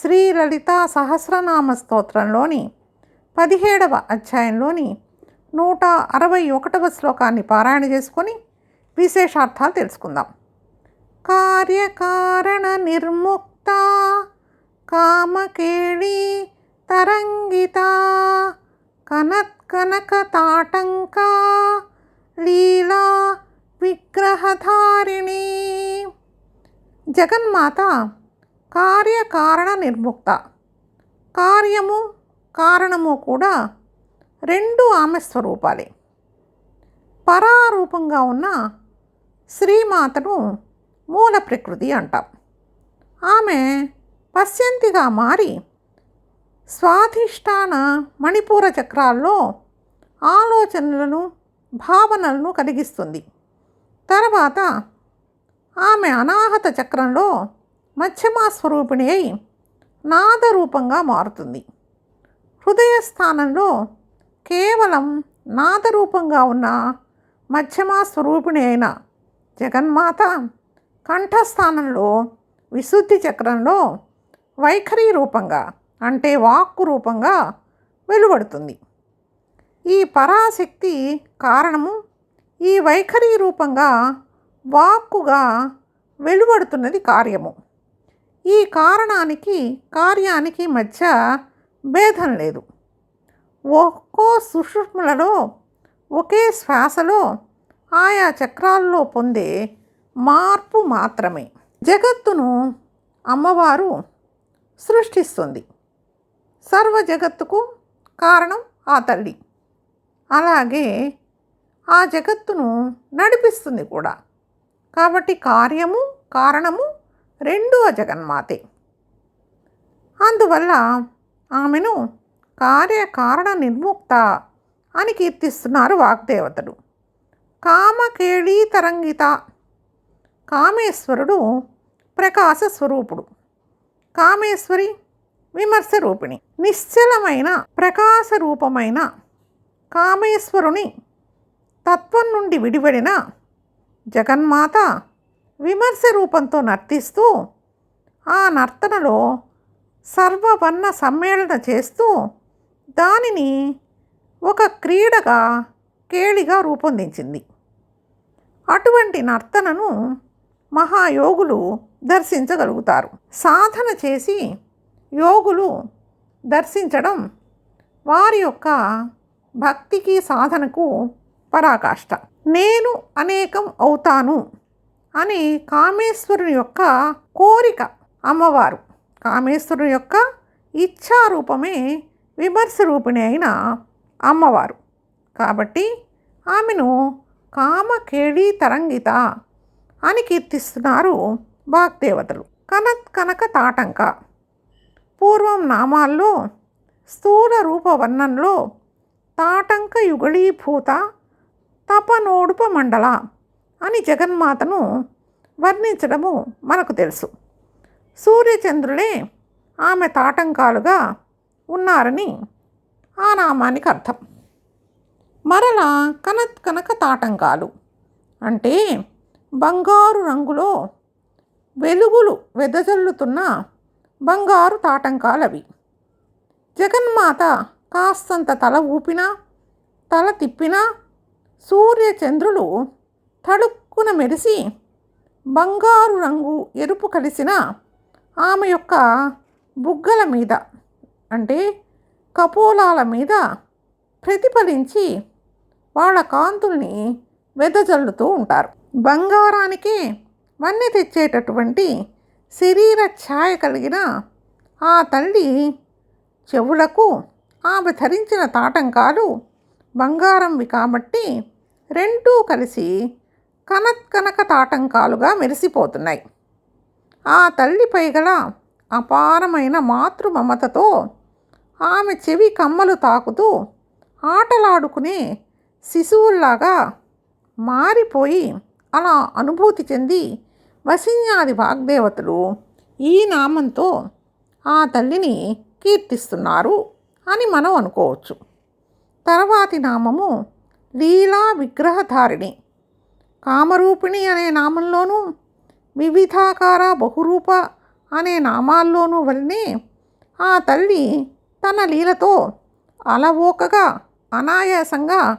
శ్రీ లలిత సహస్రనామ స్తోత్రంలోని పదిహేడవ అధ్యాయంలోని నూట అరవై ఒకటవ శ్లోకాన్ని పారాయణ చేసుకొని విశేషార్థాలు తెలుసుకుందాం. కార్యకారణ నిర్ముక్త కామకేళి తరంగిత కనత్కనక తాటంక లీలా విగ్రహధారిణి. జగన్మాత కార్యకారణ నిర్ముక్త కార్యము కారణము కూడా రెండు ఆమె స్వరూపాలే. పరారూపంగా ఉన్న శ్రీమాతను మూల ప్రకృతి అంటాం. ఆమె పశ్యంతిగా మారి స్వాధిష్టాన మణిపూర చక్రాల్లో ఆలోచనలను భావనలను కలిగిస్తుంది. తర్వాత ఆమె అనాహత చక్రంలో మధ్యమా స్వరూపిణి అయి నాదరూపంగా మారుతుంది. హృదయ స్థానంలో కేవలం నాదరూపంగా ఉన్న మధ్యమా స్వరూపిణి అయిన జగన్మాత కంఠస్థానంలో విశుద్ధి చక్రంలో వైఖరి రూపంగా అంటే వాక్కు రూపంగా వెలువడుతుంది. ఈ పరాశక్తి కారణము ఈ వైఖరి రూపంగా వాక్కుగా వెలువడుతున్నది కార్యము. ఈ కారణానికి కార్యానికి మధ్య భేదం లేదు. ఒక్కో సుషుమ్లలో ఒకే శ్వాసలో ఆయా చక్రాల్లో పొందే మార్పు మాత్రమే. జగత్తును అమ్మవారు సృష్టిస్తుంది. సర్వ జగత్తుకు కారణం ఆ తల్లి. అలాగే ఆ జగత్తును నడిపిస్తుంది కూడా. కాబట్టి కార్యము కారణము రెండో జగన్మాతే. అందువల్ల ఆమెను కార్యకారణ నిర్ముక్త అని కీర్తిస్తున్నారు వాగ్దేవతలు. కామకేళీ తరంగిత కామేశ్వరుడు ప్రకాశ స్వరూపుడు. కామేశ్వరి విమర్శ రూపిణి. నిశ్చలమైన ప్రకాశ రూపమైన కామేశ్వరుని తత్వం నుండి విడివడిన జగన్మాత విమర్శ రూపంతో నర్తిస్తూ ఆ నర్తనలో సర్వవర్ణ సమ్మేళన చేస్తూ దానిని ఒక క్రీడగా కేళిగా రూపొందించింది. అటువంటి నర్తనను మహాయోగులు దర్శించగలుగుతారు. సాధన చేసి యోగులు దర్శించడం వారి యొక్క భక్తికి సాధనకు పరాకాష్ట. నేను అనేకం అవుతాను. అని కామేశ్వరుని యొక్క కోరిక అమ్మవారు. కామేశ్వరుని యొక్క ఇచ్ఛారూపమే విమర్శ రూపిణి అయిన అమ్మవారు. కాబట్టి ఆమెను కామకేళి తరంగిత అని కీర్తిస్తున్నారు వాగ్దేవతలు కనత్ కనక తాటంక. పూర్వం నామాల్లో స్థూల రూపవర్ణంలో తాటంక యుగళీభూత తపనోడుప మండల అని జగన్మాతను వర్ణించడము మనకు తెలుసు. సూర్యచంద్రులే ఆమె తాటంకాలుగా ఉన్నారని ఆ నామానికి అర్థం. మరలా కనత్ కనక తాటంకాలు అంటే బంగారు రంగులో వెలుగులు వెదజల్లుతున్న బంగారు తాటంకాలవి. జగన్మాత కాస్తంత తల ఊపినా తల తిప్పినా సూర్యచంద్రులు తడుక్కున మెరిసి బంగారు రంగు ఎరుపు కలిసిన ఆమె యొక్క బుగ్గల మీద అంటే కపోలాల మీద ప్రతిఫలించి వాళ్ళ కాంతుల్ని వెదజల్లుతూ ఉంటారు. బంగారానికి వన్నె తెచ్చేటటువంటి శరీర ఛాయ కలిగిన ఆ తల్లి చెవులకు ఆమె ధరించిన తాటంకాలు బంగారంవి కాబట్టి రెండూ కలిసి కనక తాటంకాలుగా మెరిసిపోతున్నాయి. ఆ తల్లిపై గల అపారమైన మాతృ మమతతో ఆమె చెవి కమ్మలు తాకుతూ ఆటలాడుకునే శిశువుల్లాగా మారిపోయి అలా అనుభూతి చెంది వసిన్యాది వాగ్దేవతలు ఈ నామంతో ఆ తల్లిని కీర్తిస్తున్నారు అని మనం అనుకోవచ్చు. తర్వాతి నామము లీలా విగ్రహధారిణి. కామరూపిణి అనే నామంలోనూ వివిధాకార బహురూప అనే నామాల్లోనూ వల్లనే ఆ తల్లి తన లీలతో అలవోకగా అనాయాసంగా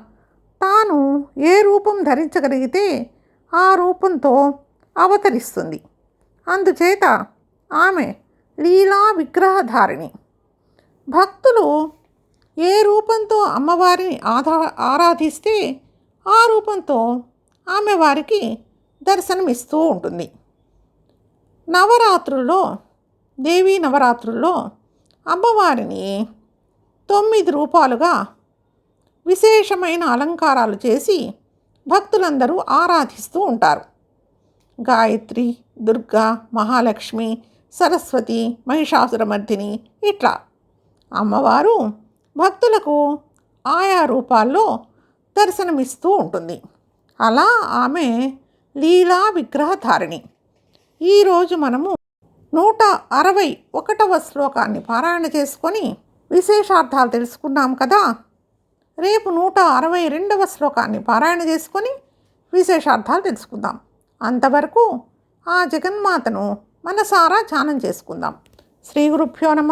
తాను ఏ రూపం ధరించగలిగితే ఆ రూపంతో అవతరిస్తుంది. అందుచేత ఆమె లీలా విగ్రహధారిణి భక్తులు ఏ రూపంతో అమ్మవారిని ఆధా ఆరాధిస్తే ఆ రూపంతో ఆమె వారికి దర్శనమిస్తూ ఉంటుంది. నవరాత్రుల్లో దేవీ నవరాత్రుల్లో అమ్మవారిని తొమ్మిది రూపాలుగా విశేషమైన అలంకారాలు చేసి భక్తులందరూ ఆరాధిస్తూ ఉంటారు. గాయత్రి దుర్గా మహాలక్ష్మి సరస్వతి మహిషాసురమర్దిని ఇట్లా. అమ్మవారు భక్తులకు ఆయా రూపాల్లో దర్శనమిస్తూ ఉంటుంది. అలా ఆమె లీలా విగ్రహధారిణి. ఈరోజు మనము నూట అరవై ఒకటవ శ్లోకాన్ని పారాయణ చేసుకొని విశేషార్థాలు తెలుసుకున్నాం కదా. రేపు నూట అరవై రెండవ శ్లోకాన్ని పారాయణ చేసుకొని విశేషార్థాలు తెలుసుకుందాం. అంతవరకు ఆ జగన్మాతను మనసారా ధ్యానం చేసుకుందాం. శ్రీ గురుభ్యో నమ.